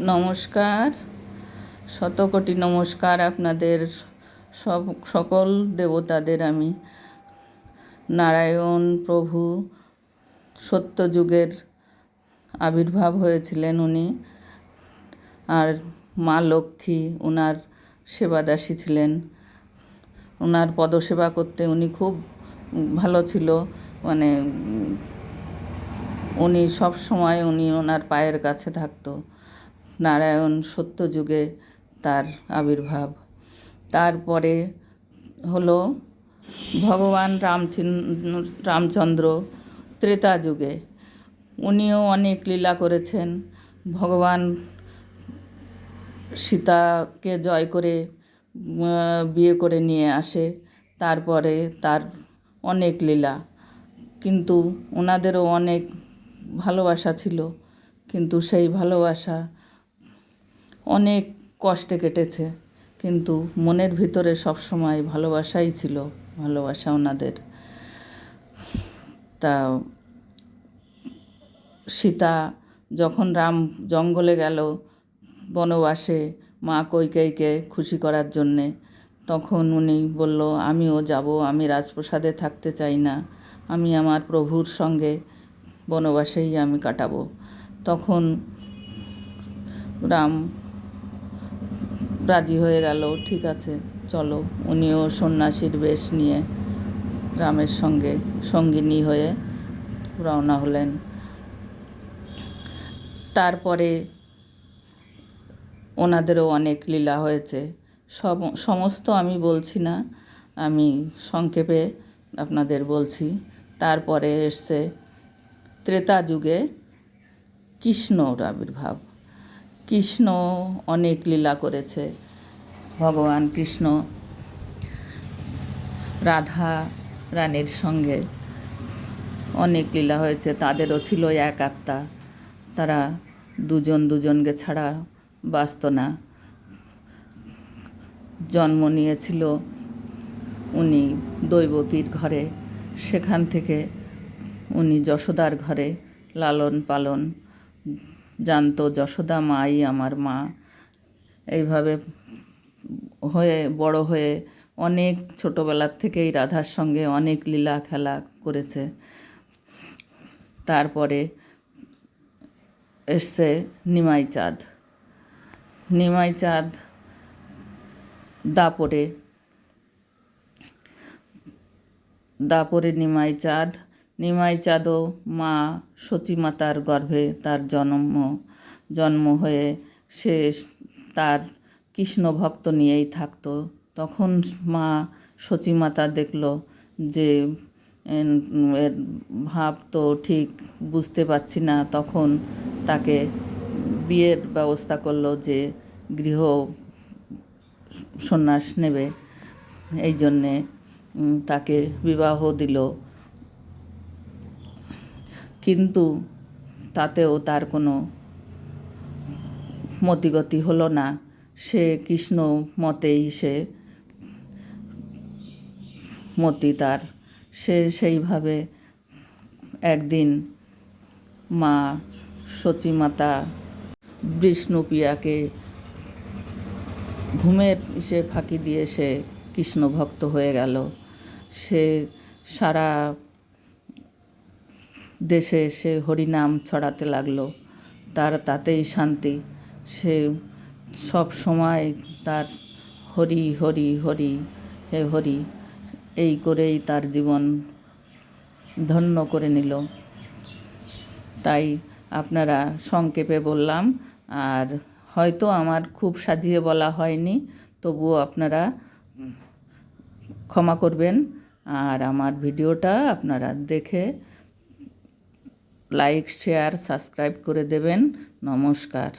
নমস্কার, শতকোটি নমস্কার আপনাদের সব, সকল দেবতাদের আমি। নারায়ণ প্রভু সত্যযুগের আবির্ভাব হয়েছিলেন উনি, আর মা লক্ষ্মী ওনার সেবাদাসী ছিলেন। ওনার পদসেবা করতে উনি খুব ভালো ছিল মানে উনি সব সময় উনি ওনার পায়ের কাছে থাকতো। নারায়ণ সত্যযুগে তার আবির্ভাব। তারপরে হলো ভগবান রামচিন রামচন্দ্র ত্রেতা যুগে। উনিও অনেক লীলা করেছেন। ভগবান সীতাকে জয় করে বিয়ে করে নিয়ে আসে। তারপরে তার অনেক লীলা। কিন্তু ওনাদেরও অনেক ভালোবাসা ছিল। কিন্তু সেই ভালোবাসা অনেক কষ্টে কেটেছে, কিন্তু মনের ভিতরে সবসময় ভালোবাসাই ছিল, ভালোবাসা ওনাদের। তা সীতা যখন রাম জঙ্গলে গেল বনবাসে মা কৈকেয়ীকে খুশি করার জন্যে, তখন উনি বলল, আমিও যাব, আমি রাজপ্রসাদে থাকতে চাই না, আমি আমার প্রভুর সঙ্গে বনবাসেই আমি কাটাবো। তখন রাম রাজি হয়ে গেল, ঠিক আছে, চলো। উনিও সন্ন্যাসীর বেশ নিয়ে রামের সঙ্গে সঙ্গিনী হয়ে রওনা হলেন। তারপরে ওনাদেরও অনেক লীলা হয়েছে। সব, সমস্ত আমি বলছি না, আমি সংক্ষেপে আপনাদের বলছি। তারপরে এসছে ত্রেতা যুগে কৃষ্ণর আবির্ভাব। কৃষ্ণ অনেক লীলা করেছে। ভগবান কৃষ্ণ রাধা রানীর সঙ্গে অনেক লীলা হয়েছে, তাদেরও ছিল এক আত্মা। তারা দুজন দুজনকে ছাড়া বাঁচত না। জন্ম নিয়েছিল উনি দৈবকীর ঘরে, সেখান থেকে উনি যশোদার ঘরে লালন পালন জানতো, যশোদা মাই আমার মা। এইভাবে হয়ে, বড় হয়ে অনেক ছোটোবেলার থেকেই রাধার সঙ্গে অনেক লীলা খেলা করেছে। তারপরে এসছে নিমাই চাঁদ। নিমাই চাঁদ দাপরে দাপরে নিমাই চাঁদ নিমাই চাঁদও মা সচিমাতার গর্ভে তার জন্ম জন্ম হয়ে সে তার কৃষ্ণ ভক্ত নিয়েই থাকতো। তখন মা সচিমাতা দেখল যে এর ভাব তো ঠিক বুঝতে পারছি না। তখন তাকে বিয়ের ব্যবস্থা করল যে, গৃহ সন্ন্যাস নেবে। এই জন্যে তাকে বিবাহ দিল। কিন্তু তাতেও তার কোনো মতিগতি হলো না। সে কৃষ্ণ মতেই সে মতি তার। সে সেইভাবে একদিন মা সচিমাতা বিষ্ণুপ্রিয়াকে ঘুমের সে ফাঁকি দিয়ে সে কৃষ্ণ ভক্ত হয়ে গেল। সে সারা দেশে সে হরিনাম ছড়াতে লাগল। তার তাতেই শান্তি। সে সব সময় তার হরি হরি হরি, হে হরি, এই করেই তার জীবন ধন্য করে নিল। তাই আপনারা সংক্ষেপে বললাম, আর হয়তো আমার খুব সাজিয়ে বলা হয়নি, তবুও আপনারা ক্ষমা করবেন। আর আমার ভিডিওটা আপনারা দেখে লাইক শেয়ার সাবস্ক্রাইব করে দেবেন। নমস্কার।